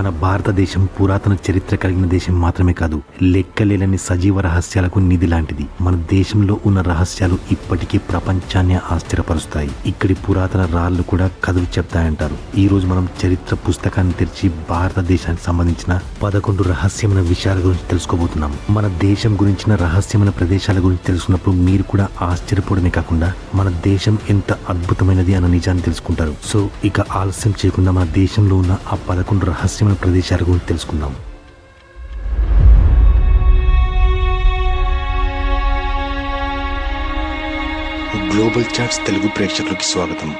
మన భారతదేశం పురాతన చరిత్ర కలిగిన దేశం మాత్రమే కాదు లెక్కలేని సజీవ రహస్యాలకు నిధి లాంటిది. మన దేశంలో ఉన్న రహస్యాలు ఇప్పటికీ ప్రపంచాన్ని ఆశ్చర్యపరుస్తాయి. ఇక్కడి పురాతన రాళ్ళు కూడా కథలు చెప్తాయంటారు. ఈ రోజు మనం చరిత్ర పుస్తకాన్ని తెరిచి భారతదేశానికి సంబంధించిన పదకొండు రహస్యమైన విషయాల గురించి తెలుసుకోబోతున్నాం. మన దేశం గురించిన రహస్యమైన ప్రదేశాల గురించి తెలుసుకున్నప్పుడు మీరు కూడా ఆశ్చర్యపోవడమే కాకుండా మన దేశం ఎంత అద్భుతమైనది అన్న నిజాన్ని తెలుసుకుంటారు. సో ఇక ఆలస్యం చేయకుండా మన దేశంలో ఉన్న ఆ పదకొండు రహస్యమైన ప్రదేశాల గురించి తెలుసుకుందాం. గ్లోబల్ చాట్స్ తెలుగు ప్రేక్షకులకి స్వాగతం.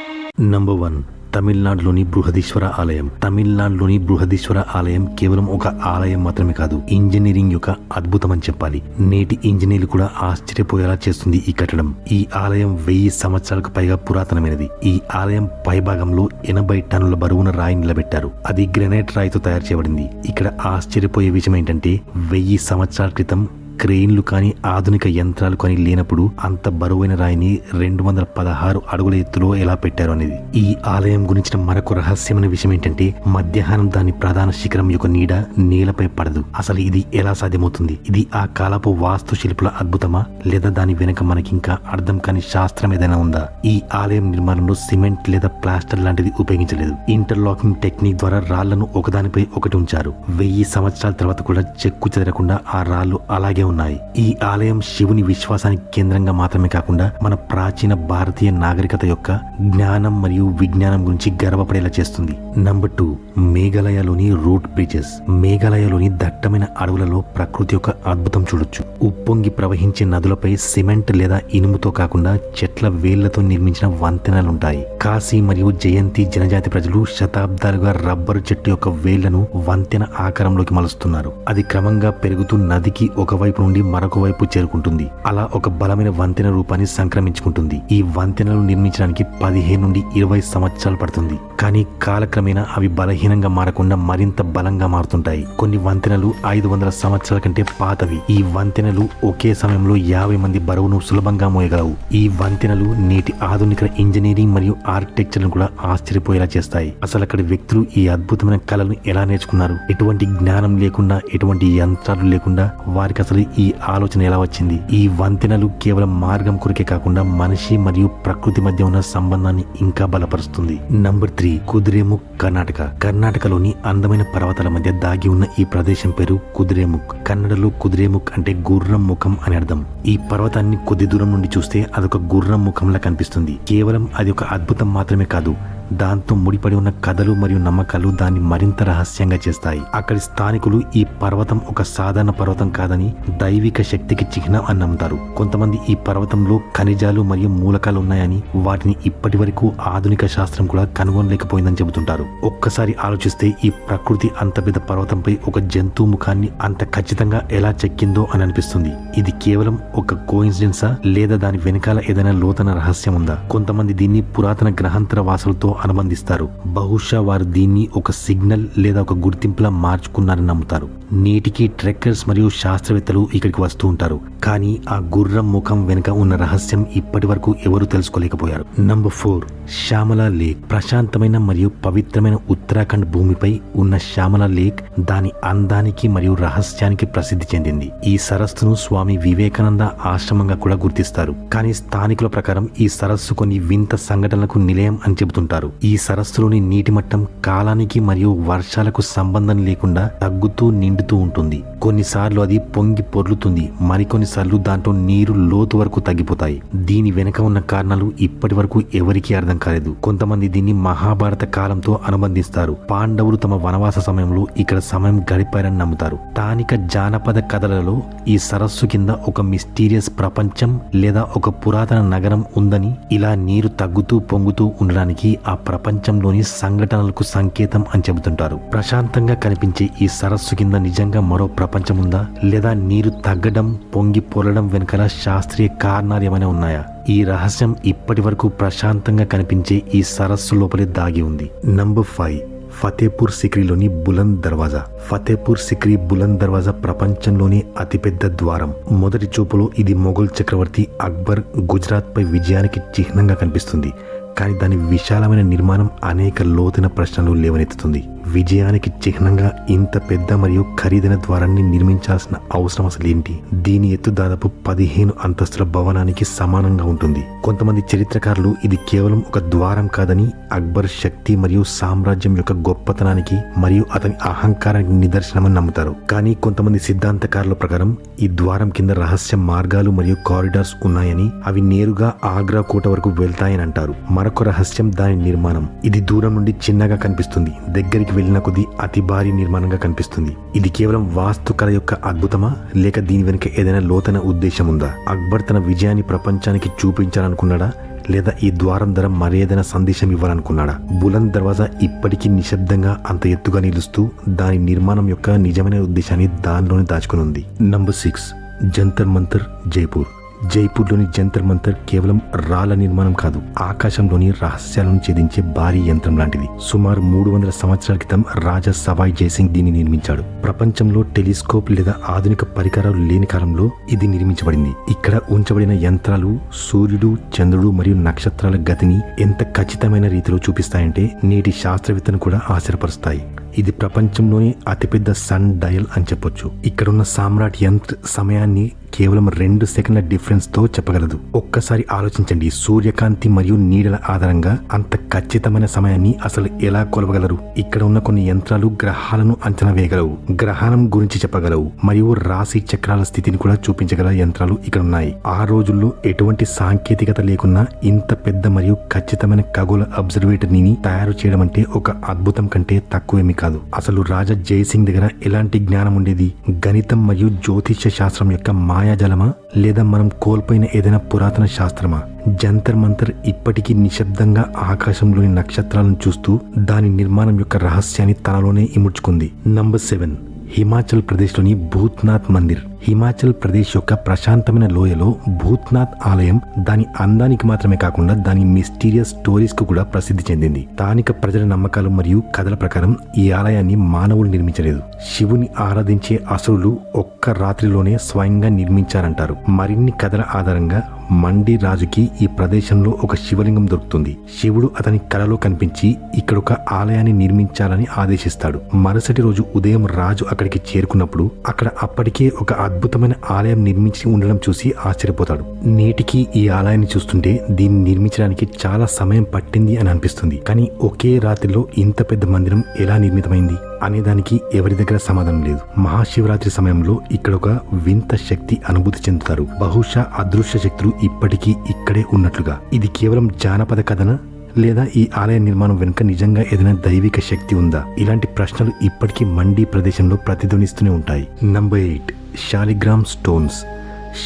నంబర్ వన్ తమిళనాడులోని బృహదీశ్వర ఆలయం. తమిళనాడులోని బృహదీశ్వర ఆలయం కేవలం ఒక ఆలయం మాత్రమే కాదు ఇంజనీరింగ్ యొక్క అద్భుతం అని చెప్పాలి. నేటి ఇంజనీర్లు కూడా ఆశ్చర్యపోయేలా చేస్తుంది ఈ కట్టడం. ఈ ఆలయం వెయ్యి సంవత్సరాలకు పైగా పురాతనమైనది. ఈ ఆలయం పైభాగంలో ఎనభై టన్నుల బరువున రాయి నిలబెట్టారు. అది గ్రెనైట్ రాయితో తయారు చేయబడింది. ఇక్కడ ఆశ్చర్యపోయే విషయం ఏంటంటే వెయ్యి సంవత్సరాల క్రితం క్రెయిన్లు కానీ ఆధునిక యంత్రాలు కానీ లేనప్పుడు అంత బరువైన రాయిని రెండు వందల పదహారు అడుగుల ఎత్తులో ఎలా పెట్టారు అనేది. ఈ ఆలయం గురించిన మరొక రహస్యమైన విషయం ఏంటంటే మధ్యాహ్నం దాని ప్రధాన శిఖరం యొక్క నీడ నేలపై పడదు. అసలు ఇది ఎలా సాధ్యమవుతుంది? ఇది ఆ కాలపు వాస్తు శిల్పుల అద్భుతమా? లేదా దాని వెనుక మనకింకా అర్థం కాని శాస్త్రం ఏదైనా ఉందా? ఈ ఆలయం నిర్మాణంలో సిమెంట్ లేదా ప్లాస్టర్ లాంటిది ఉపయోగించలేదు. ఇంటర్లాకింగ్ టెక్నిక్ ద్వారా రాళ్ళను ఒకదానిపై ఒకటి ఉంచారు. వెయ్యి సంవత్సరాల తర్వాత కూడా చెక్కు చెదరకుండా ఆ రాళ్ళు అలాగే ఉన్నాయి. ఈ ఆలయం శివుని విశ్వాసానికి కేంద్రంగా మాత్రమే కాకుండా మన ప్రాచీన భారతీయ నాగరికత యొక్క జ్ఞానం మరియు విజ్ఞానం గురించి గర్వపడేలా చేస్తుంది. నంబర్ టూ మేఘాలయలోని రూట్ బ్రిడ్జెస్ మేఘాలయలోని దట్టమైన అడవులలో ప్రకృతి యొక్క అద్భుతం చూడొచ్చు. ఉప్పొంగి ప్రవహించే నదులపై సిమెంట్ లేదా ఇనుముతో కాకుండా చెట్ల వేళ్ళతో నిర్మించిన వంతెనలుంటాయి. కాశీ మరియు జయంతి జనజాతి ప్రజలు శతాబ్దాలుగా రబ్బరు చెట్టు యొక్క వేళ్ళను వంతెన ఆకారంలోకి మలుస్తున్నారు. అది క్రమంగా పెరుగుతూ నదికి ఒకవైపు నుండి మరొక వైపు చేరుకుంటుంది. అలా ఒక బలమైన వంతెన రూపాన్ని సంక్రమించుకుంటుంది. ఈ వంతెనలు నిర్మించడానికి పదిహేను నుండి ఇరవై సంవత్సరాలు పడుతుంది. కానీ కాలక్రమేణా అవి బలహీనంగా మారకుండా మరింత బలంగా మారుతుంటాయి. కొన్ని వంతెనలు ఐదు వందల సంవత్సరాల కంటే పాతవి. ఈ వంతెనలు ఒకే సమయంలో యాభై మంది బరువును సులభంగా మోయగలవు. ఈ వంతెనలు నేటి ఆధునిక ఇంజనీరింగ్ మరియు ఆర్కిటెక్చర్ కూడా ఆశ్చర్యపోయేలా చేస్తాయి. అసలు అక్కడి వ్యక్తులు ఈ అద్భుతమైన కళను ఎలా నేర్చుకున్నారు? ఎటువంటి జ్ఞానం లేకుండా ఎటువంటి యంత్రాలు లేకుండా వారికి అసలు ఈ ఆలోచన ఎలా వచ్చింది? ఈ వంతెనలు కేవలం మార్గం కొరికే కాకుండా మనిషి మరియు ప్రకృతి మధ్య ఉన్న సంబంధాన్ని ఇంకా బలపరుస్తుంది. Number three Kudremukh Karnataka. కర్ణాటకలోని అందమైన పర్వతాల మధ్య దాగి ఉన్న ఈ ప్రదేశం పేరు కుదిరేముఖ్. కన్నడలో కుదిరేముఖ్ అంటే గుర్రం ముఖం అని అర్థం. ఈ పర్వతాన్ని కొద్ది దూరం నుండి చూస్తే అదొక గుర్రం ముఖంలా కనిపిస్తుంది. కేవలం అది ఒక అద్భుతం మాత్రమే కాదు. దాంతో ముడిపడి ఉన్న కథలు మరియు నమ్మకాలు దాన్ని మరింత రహస్యంగా చేస్తాయి. అక్కడి స్థానికులు ఈ పర్వతం ఒక సాధారణ పర్వతం కాదని దైవిక శక్తికి చిహ్నం అని నమ్ముతారు. కొంతమంది ఈ పర్వతంలో ఖనిజాలు మరియు మూలకాలు ఉన్నాయని వాటిని ఇప్పటి వరకు ఆధునిక శాస్త్రం కూడా కనుగొనలేకపోయిందని చెబుతుంటారు. ఒక్కసారి ఆలోచిస్తే ఈ ప్రకృతి అంత పెద్ద పర్వతంపై ఒక జంతువు ముఖాన్ని అంత ఖచ్చితంగా ఎలా చెక్కిందో అని అనిపిస్తుంది. ఇది కేవలం ఒక కోయిన్సిడెన్సా లేదా దాని వెనకాల ఏదైనా లోతన రహస్యం ఉందా? కొంతమంది దీన్ని పురాతన గ్రహాంతర వాసులతో అనుబంధిస్తారు. బహుశా వారు దీన్ని ఒక సిగ్నల్ లేదా ఒక గుర్తింపులా మార్చుకున్నారని నమ్ముతారు. నేటికి ట్రెక్కర్స్ మరియు శాస్త్రవేత్తలు ఇక్కడికి వస్తూ ఉంటారు. కానీ ఆ గుర్రం ముఖం వెనుక ఉన్న రహస్యం ఇప్పటి వరకు ఎవరు తెలుసుకోలేకపోయారు. Number four Shyamala lake. ప్రశాంతమైన మరియు పవిత్రమైన ఉత్తరాఖండ్ భూమిపై ఉన్న శ్యామల లేక్ దాని అందానికి మరియు రహస్యానికి ప్రసిద్ధి చెందింది. ఈ సరస్సును స్వామి వివేకానంద ఆశ్రమంగా కూడా గుర్తిస్తారు. కానీ స్థానికుల ప్రకారం ఈ సరస్సు కొన్ని వింత సంఘటనలకు నిలయం అని చెబుతుంటారు. ఈ సరస్సులోని నీటి మట్టం కాలానికి మరియు వర్షాలకు సంబంధం లేకుండా తగ్గుతూ నిండుతూ ఉంటుంది. కొన్నిసార్లు అది పొంగి పొర్లుతుంది. మరికొన్నిసార్లు దాంట్లో నీరు లోతు వరకు తగ్గిపోతాయి. దీని వెనుక ఉన్న కారణాలు ఇప్పటి వరకు ఎవరికీ అర్థం కాలేదు. కొంతమంది దీన్ని మహాభారత కాలంతో అనుబంధిస్తారు. పాండవులు తమ వనవాస సమయంలో ఇక్కడ సమయం గడిపారని నమ్ముతారు. స్థానిక జానపద కథలలో ఈ సరస్సు కింద ఒక మిస్టీరియస్ ప్రపంచం లేదా ఒక పురాతన నగరం ఉందని ఇలా నీరు తగ్గుతూ పొంగుతూ ఉండడానికి ఆ ప్రపంచంలోని సంఘటనలకు సంకేతం అని చెబుతుంటారు. ప్రశాంతంగా కనిపించే ఈ సరస్సు కింద నిజంగా మరో ప్రపంచం ఉందా లేదా నీరు తగ్గడం పొంగి పొరడం వెనుకన శాస్త్రీయ కారణాలు ఏమైనా ఉన్నాయా? ఈ రహస్యం ఇప్పటి వరకు ప్రశాంతంగా కనిపించే ఈ సరస్సు లోపలే దాగి ఉంది. నంబర్ ఫైవ్ ఫతేపూర్ సిక్రీలోని బులంద్ దర్వాజా. ఫతేపూర్ సిక్రీ బులంద్ దర్వాజా ప్రపంచంలోని అతిపెద్ద ద్వారం. మొదటి చూపులో ఇది మొఘల్ చక్రవర్తి అక్బర్ గుజరాత్పై విజయానికి చిహ్నంగా కనిపిస్తుంది. కానీ దాని విశాలమైన నిర్మాణం అనేక లోతైన ప్రశ్నలు లేవనెత్తుతుంది. విజయానికి చిహ్నంగా ఇంత పెద్ద మరియు ఖరీదైన ద్వారాన్ని నిర్మించాల్సిన అవసరం అసలు ఏంటి? దీని ఎత్తు దాదాపు పదిహేను అంతస్తుల భవనానికి సమానంగా ఉంటుంది. కొంతమంది చరిత్రకారులు ఇది కేవలం ఒక ద్వారం కాదని అక్బర్ శక్తి మరియు సామ్రాజ్యం యొక్క గొప్పతనానికి మరియు అతని అహంకారానికి నిదర్శనమని నమ్ముతారు. కానీ కొంతమంది సిద్ధాంతకారుల ప్రకారం ఈ ద్వారం కింద రహస్య మార్గాలు మరియు కారిడార్స్ ఉన్నాయని అవి నేరుగా ఆగ్రా కోట వరకు వెళ్తాయని అంటారు. మరొక రహస్యం దాని నిర్మాణం. ఇది దూరం నుండి చిన్నగా కనిపిస్తుంది. దగ్గరికి వెళ్ళిన కొద్దీ అతి భారీ నిర్మాణంగా కనిపిస్తుంది. ఇది కేవలం వాస్తుకళ యొక్క అద్భుతమా? లేక దీని వెనుక ఏదైనా లోతైన ఉద్దేశం ఉందా అక్బర్ తన విజయాన్ని ప్రపంచానికి చూపించాలనుకున్నాడా? లేదా ఈ ద్వారం ధర మరేదైనా సందేశం ఇవ్వాలనుకున్నాడా? బులంద్ దర్వాజా ఇప్పటికీ నిశ్శబ్దంగా అంత ఎత్తుగా నిలుస్తూ దాని నిర్మాణం యొక్క నిజమైన ఉద్దేశాన్ని దానిలోనే దాచుకుని ఉంది నంబర్ సిక్స్. జంతర్ మంతర్ జైపూర్. జైపూర్లోని జంతర్ మంతర్ కేవలం రాళ్ళ నిర్మాణం కాదు ఆకాశంలోని రహస్యాలను ఛేదించే భారీ యంత్రం లాంటిది. సుమారు మూడు వందల సంవత్సరాల క్రితం రాజా సవాయ్ జయసింగ్ దీన్ని నిర్మించాడు. ప్రపంచంలో టెలిస్కోప్ లేదా ఆధునిక పరికరాలు లేని కాలంలో ఇది నిర్మించబడింది. ఇక్కడ ఉంచబడిన యంత్రాలు సూర్యుడు చంద్రుడు మరియు నక్షత్రాల గతిని ఎంత ఖచ్చితమైన రీతిలో చూపిస్తాయంటే నేటి శాస్త్రవేత్తను కూడా ఆశ్చర్యపరుస్తాయి. ఇది ప్రపంచంలోనే అతిపెద్ద సన్ డయల్ అని చెప్పొచ్చు. ఇక్కడున్న సామ్రాట్ యంత్ర సమయాన్ని కేవలం రెండు సెకండ్ల డిఫరెన్స్తో చెప్పగలదు. ఒక్కసారి ఆలోచించండి. సూర్యకాంతి మరియు నీడల ఆధారంగా అంత ఖచ్చితమైన సమయాన్ని అసలు ఎలా కొలవగలరు? ఇక్కడ ఉన్న కొన్ని యంత్రాలు గ్రహాలను అంచనా వేయగలవు. గ్రహణం గురించి చెప్పగలవు. మరియు రాశి చక్రాల స్థితిని కూడా చూపించగల యంత్రాలు ఇక్కడ ఉన్నాయి. ఆ రోజుల్లో ఎటువంటి సాంకేతికత లేకున్నా ఇంత పెద్ద మరియు ఖచ్చితమైన ఖగోళ అబ్జర్వేటరీని తయారు చేయడం అంటే ఒక అద్భుతం కంటే తక్కువేమీ కాదు. అసలు రాజా జయసింగ్ దగ్గర ఎలాంటి జ్ఞానం ఉండేది? గణితం మరియు జ్యోతిష్య శాస్త్రం యొక్క మా మాయాజలమా? లేదా మనం కోల్పోయిన ఏదైనా పురాతన శాస్త్రమా? జంతర్ మంతర్ ఇప్పటికీ నిశ్శబ్దంగా ఆకాశంలోని నక్షత్రాలను చూస్తూ దాని నిర్మాణం యొక్క రహస్యాన్ని తనలోనే ఇముడ్చుకుంది. నంబర్ సెవెన్ హిమాచల్ ప్రదేశ్లోని భూత్నాథ్ మందిర్. హిమాచల్ ప్రదేశ్ యొక్క ప్రశాంతమైన లోయలో భూత్నాథ్ ఆలయం దాని అందానికి మాత్రమే కాకుండా దాని మిస్టీరియస్ స్టోరీస్కు కూడా ప్రసిద్ధి చెందింది. స్థానిక ప్రజల నమ్మకాలు మరియు కథల ప్రకారం ఈ ఆలయాన్ని మానవులు నిర్మించలేదు. శివుని ఆరాధించే అసురులు ఒక్క రాత్రిలోనే స్వయంగా నిర్మించారంటారు. మరిన్ని కథల ఆధారంగా మండి రాజుకి ఈ ప్రదేశంలో ఒక శివలింగం దొరుకుతుంది. శివుడు అతని కలలో కనిపించి ఇక్కడ ఒక ఆలయాన్ని నిర్మించాలని ఆదేశిస్తాడు. మరుసటి రోజు ఉదయం రాజు అక్కడికి చేరుకున్నప్పుడు అక్కడ అప్పటికే ఒక అద్భుతమైన ఆలయం నిర్మించి ఉండడం చూసి ఆశ్చర్యపోతాడు. నేటికి ఈ ఆలయాన్ని చూస్తుంటే దీన్ని నిర్మించడానికి చాలా సమయం పట్టింది అని అనిపిస్తుంది. కానీ ఒకే రాత్రిలో ఇంత పెద్ద మందిరం ఎలా నిర్మితమైంది? అనేదానికి ఎవరి దగ్గర సమాధానం లేదు. మహాశివరాత్రి సమయంలో ఇక్కడ ఒక వింత శక్తి అనుభూతి చెందుతారు. బహుశా అదృశ్య శక్తులు ఇప్పటికీ ఇక్కడే ఉన్నట్లుగా. ఇది కేవలం జానపద కథన? లేదా ఈ ఆలయ నిర్మాణం వెనుక నిజంగా ఏదైనా దైవిక శక్తి ఉందా? ఇలాంటి ప్రశ్నలు ఇప్పటికీ మండీ ప్రదేశంలో ప్రతిధ్వనిస్తూనే ఉంటాయి. Number eight Shaligram stones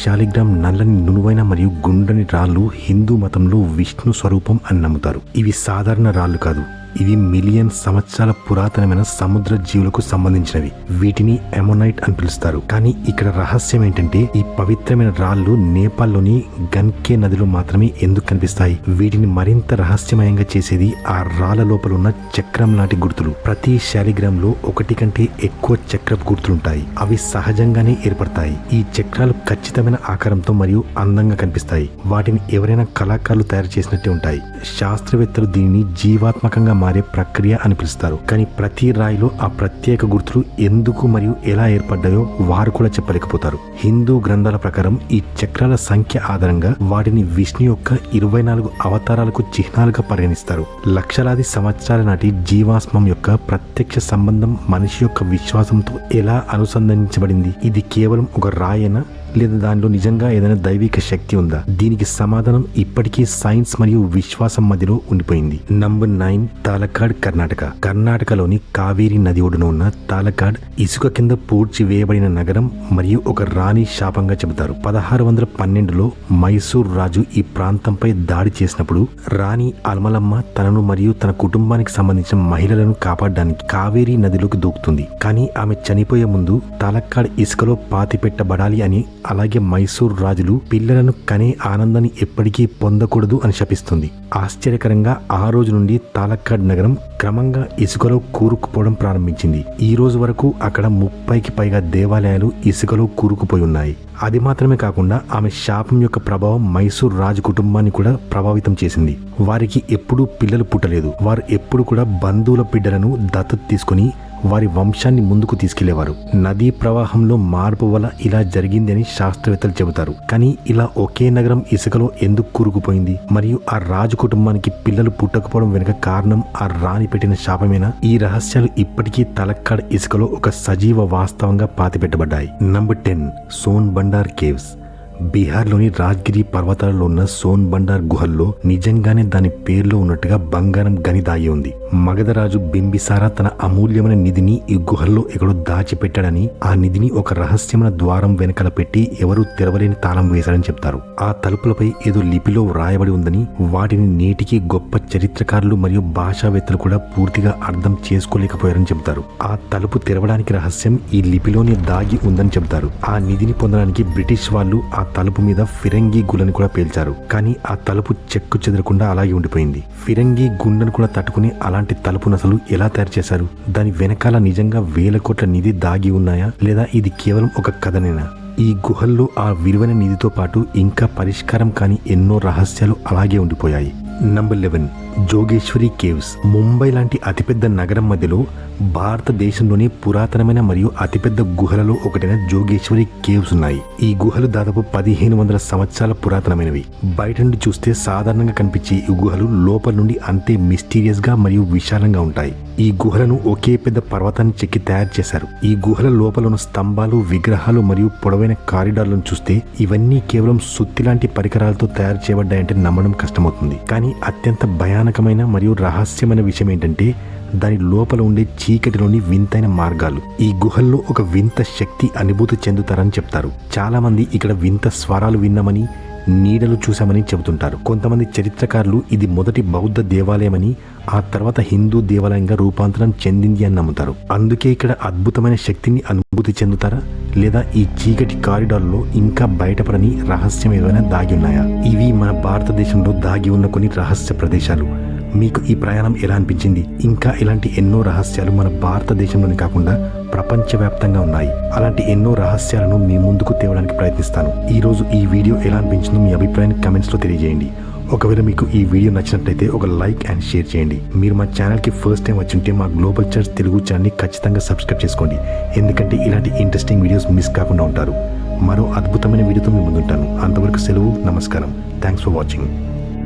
Shaligram నల్లని నునువైన మరియు గుండ్రని రాళ్ళు హిందూ మతంలో విష్ణు స్వరూపం అని నమ్ముతారు. ఇవి సాధారణ రాళ్ళు కాదు. ఇవి మిలియన్ సంవత్సరాల పురాతనమైన సముద్ర జీవులకు సంబంధించినవి. వీటిని ఎమోనైట్ అని పిలుస్తారు. కానీ ఇక్కడ రహస్యం ఏంటంటే ఈ పవిత్రమైన రాళ్ళు నేపాల్లోని గన్కే నదిలో మాత్రమే ఎందుకు కనిపిస్తాయి? వీటిని మరింత రహస్యమయంగా చేసేది ఆ రాళ్ళ లోపల ఉన్న చక్రం లాంటి గుర్తులు. ప్రతి శాలిగ్రామ్లో ఒకటి కంటే ఎక్కువ చక్రపు గుర్తులుంటాయి. అవి సహజంగానే ఏర్పడతాయి. ఈ చక్రాలు ఖచ్చితమైన ఆకారంతో మరియు అందంగా కనిపిస్తాయి. వాటిని ఎవరైనా కళాకారులు తయారు చేసినట్టే ఉంటాయి. శాస్త్రవేత్తలు దీనిని జీవాత్మకంగా మారే ప్రక్రియ అని పిలుస్తారు. కానీ ప్రతి రాయిలో ఆ ప్రత్యేక గుర్తులు ఎందుకు మరియు ఎలా ఏర్పడ్డాయో వారు కూడా చెప్పలేకపోతారు. హిందూ గ్రంథాల ప్రకారం ఈ చక్రాల సంఖ్య ఆధారంగా వాటిని విష్ణు యొక్క ఇరవై నాలుగు అవతారాలకు చిహ్నాలుగా పరిగణిస్తారు. లక్షలాది సంవత్సరాల నాటి జీవాస్మం యొక్క ప్రత్యక్ష సంబంధం మనిషి యొక్క విశ్వాసంతో ఎలా అనుసంధానించబడింది? ఇది కేవలం ఒక రాయన? లేదా దానిలో నిజంగా ఏదైనా దైవిక శక్తి ఉందా? దీనికి సమాధానం ఇప్పటికీ సైన్స్ మరియు విశ్వాసం మధ్యలో ఉండిపోయింది. Number nine Talakad Karnataka. కర్ణాటకలోని కావేరీ నది ఒడున ఉన్న తాలకాడ్ ఇసుక కింద పూడ్చి వేయబడిన నగరం మరియు ఒక రాణి శాపంగా చెబుతారు. పదహారు వందల పన్నెండులో మైసూర్ రాజు ఈ ప్రాంతంపై దాడి చేసినప్పుడు రాణి అల్మలమ్మ తనను మరియు తన కుటుంబానికి సంబంధించిన మహిళలను కాపాడడానికి కావేరీ నదిలోకి దూకుతుంది. కానీ ఆమె చనిపోయే ముందు తాలక్కాడ్ ఇసుకలో పాతి పెట్టబడాలి అని అలాగే మైసూర్ రాజులు పిల్లలను కనే ఆనందాన్ని ఎప్పటికీ పొందకూడదు అని శపిస్తుంది. ఆశ్చర్యకరంగా ఆ రోజు నుండి తాలక్కాడ్ నగరం క్రమంగా ఇసుకలో కూరుకుపోవడం ప్రారంభించింది. ఈ రోజు వరకు అక్కడ ముప్పైకి పైగా దేవాలయాలు ఇసుకలో కూరుకుపోయి ఉన్నాయి. అది మాత్రమే కాకుండా ఆమె శాపం యొక్క ప్రభావం మైసూర్ రాజు కుటుంబాన్ని కూడా ప్రభావితం చేసింది. వారికి ఎప్పుడూ పిల్లలు పుట్టలేదు. వారు ఎప్పుడు కూడా బంధువుల బిడ్డలను దత్తత తీసుకుని వారి వంశాన్ని ముందుకు తీసుకెళ్ళేవారు. నదీ ప్రవాహంలో మార్పు వల్ల ఇలా జరిగిందని శాస్త్రవేత్తలు చెబుతారు. కానీ ఇలా ఒకే నగరం ఇసుకలో ఎందుకు కూరుకుపోయింది? మరియు ఆ రాజు కుటుంబానికి పిల్లలు పుట్టకపోవడం వెనుక కారణం ఆ రాణి పెట్టిన శాపమేనా? ఈ రహస్యాలు ఇప్పటికీ తలక్కాడ్ ఇసుకలో ఒక సజీవ వాస్తవంగా పాతిపెట్టబడ్డాయి. Number ten Son Bhandar caves బీహార్లోని రాజ్గిరి పర్వతాలలో ఉన్న సోన్ బండార్ గుహల్లో నిజంగానే దాని పేరులో ఉన్నట్టుగా బంగారం గని దాగి ఉంది. మగధరాజు బింబిసారా తన అమూల్యమైన నిధిని ఈ గుహల్లో ఎక్కడో దాచిపెట్టాడని ఆ నిధిని ఒక రహస్యమైన ద్వారం వెనకల పెట్టి ఎవరూ తెరవలేని తాళం వేశాడని చెప్తారు. ఆ తలుపులపై ఏదో లిపిలో వ్రాయబడి ఉందని వాటిని నేటికి గొప్ప చరిత్రకారులు మరియు భాషావేత్తలు కూడా పూర్తిగా అర్థం చేసుకోలేకపోయారని చెబుతారు ఆ తలుపు తెరవడానికి రహస్యం ఈ లిపిలోనే దాగి ఉందని చెబుతారు ఆ నిధిని పొందడానికి బ్రిటిష్ వాళ్ళు ఆ తలుపు మీద ఫిరంగి గుళ్ళని కూడా పేల్చారు. కానీ ఆ తలుపు చెక్కు చెదరకుండా అలాగే ఉండిపోయింది. ఫిరంగి గుండెను కూడా తట్టుకుని అలాంటి తలుపును అసలు ఎలా తయారు చేశారు? దాని వెనకాల నిజంగా వేల కోట్ల నిధి దాగి ఉన్నాయా? లేదా ఇది కేవలం ఒక కథనేనా? ఈ గుహల్లో ఆ విలువైన నిధితో పాటు ఇంకా పరిష్కారం కాని ఎన్నో రహస్యాలు అలాగే ఉండిపోయాయి. Number eleven Jogeshwari caves. Mumbai లాంటి అతిపెద్ద నగరం మధ్యలో భారతదేశంలోని పురాతనమైన మరియు అతిపెద్ద గుహలలో ఒకటైన జోగేశ్వరి కేవ్స్ ఉన్నాయి. ఈ గుహలు దాదాపు పదిహేను వందల సంవత్సరాల పురాతనమైనవి. బయట నుండి చూస్తే సాధారణంగా కనిపించే ఈ గుహలు లోపల నుండి అంతే మిస్టీరియస్గా మరియు విశాలంగా ఉంటాయి. ఈ గుహలను ఒకే పెద్ద పర్వతాన్ని చెక్కి తయారు చేశారు. ఈ గుహల లోపల ఉన్న స్తంభాలు విగ్రహాలు మరియు పొడవైన కారిడార్లను చూస్తే ఇవన్నీ కేవలం సుత్తి లాంటి పరికరాలతో తయారు చేయబడ్డాయంటే నమ్మడం కష్టమవుతుంది. కానీ అత్యంత భయానకమైన మరియు రహస్యమైన విషయం ఏంటంటే దాని లోపల ఉండే చీకటిలోని వింతైన మార్గాలు. ఈ గుహల్లో ఒక వింత శక్తి అనుభూతి చెందుతారని చెప్తారు. చాలా మంది ఇక్కడ వింత స్వరాలు విన్నామని నీడలు చూశామని చెబుతుంటారు. కొంతమంది చరిత్రకారులు ఇది మొదటి బౌద్ధ దేవాలయమని ఆ తర్వాత హిందూ దేవాలయంగా రూపాంతరం చెందింది అని నమ్ముతారు. అందుకే ఇక్కడ అద్భుతమైన శక్తిని అనుభూతి చెందుతారా? లేదా ఈ చీకటి కారిడార్లో ఇంకా బయటపడని రహస్యం ఏదైనా దాగి ఉన్నాయా? ఇవి మన భారతదేశంలో దాగి ఉన్న కొన్ని రహస్య ప్రదేశాలు. మీకు ఈ ప్రయాణం ఎలా అనిపించింది? ఇంకా ఇలాంటి ఎన్నో రహస్యాలు మన భారతదేశంలోనే కాకుండా ప్రపంచవ్యాప్తంగా ఉన్నాయి. అలాంటి ఎన్నో రహస్యాలను మీ ముందుకు తేవడానికి ప్రయత్నిస్తాను. ఈ రోజు ఈ వీడియో ఎలా అనిపించిందో మీ అభిప్రాయాన్ని కమెంట్స్లో తెలియజేయండి. ఒకవేళ మీకు ఈ వీడియో నచ్చినట్లయితే ఒక లైక్ అండ్ షేర్ చేయండి. మీరు మా ఛానల్కి ఫస్ట్ టైం వచ్చి ఉంటే మా గ్లోబల్ చర్చ్ తెలుగు ఛానల్ని ఖచ్చితంగా సబ్స్క్రైబ్ చేసుకోండి. ఎందుకంటే ఇలాంటి ఇంట్రెస్టింగ్ వీడియోస్ మిస్ కాకుండా ఉంటారు. మరో అద్భుతమైన వీడియోతో మీ ముందుంటాను. అంతవరకు సెలవు నమస్కారం. Thanks for watching.